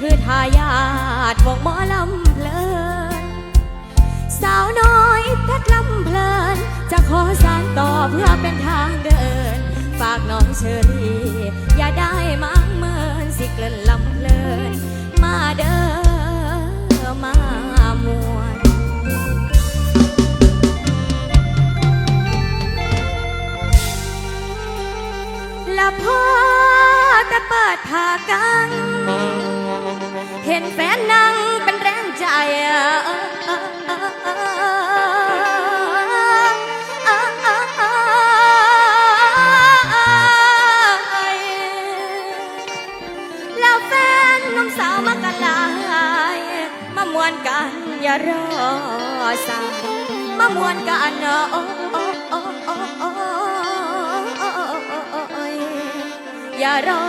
คือทายาทวงหมอลำเพลิน สาวน้อยเพชรลำเพลิน จะขอสารต่อเพื่อเป็นทางเดิน ฝากน้องเชอรี่อย่าได้มั่งเมินสิกลินลำเพลิน มาเดินมามวนละพ่อแต่เปิดผากัง ห็นแฟนนั่งเป็นแรงใจแล้วแฟนน้องสาวมากันหลายมามวนกันอย่ารอสายมามวนกันเนาะอย่ารอ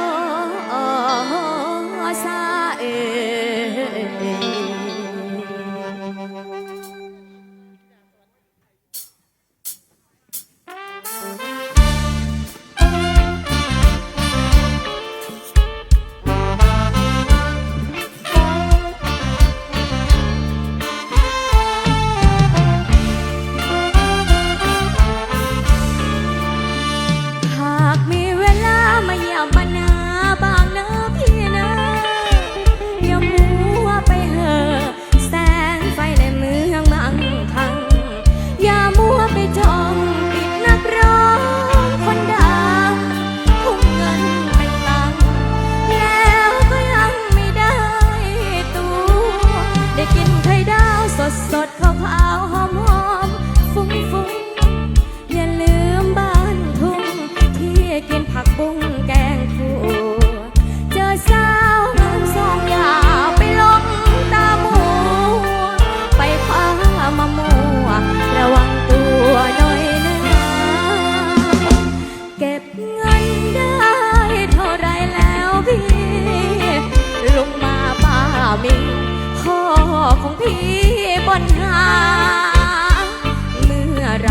บนหา เมื่อไร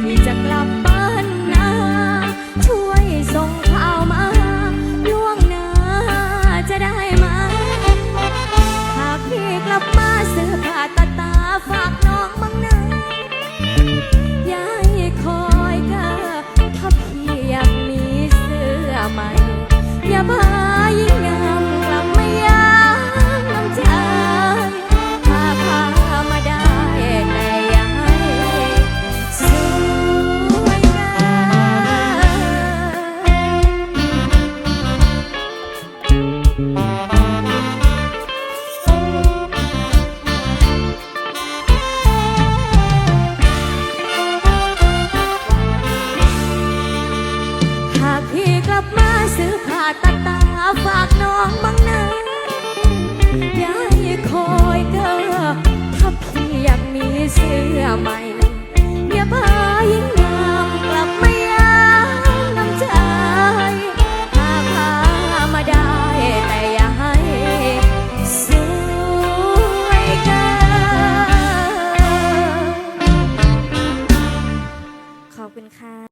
พี่จะกลับบ้านนาช่วยส่งข่าวมาล่วงหน้าจะได้ไหมหากพี่กลับมาเสื้อผ้าตาตาฝากน้องบ้างนะอย่าให้คอยกอถ้าพี่อยากมีเสื้อใหม่ อย่าพา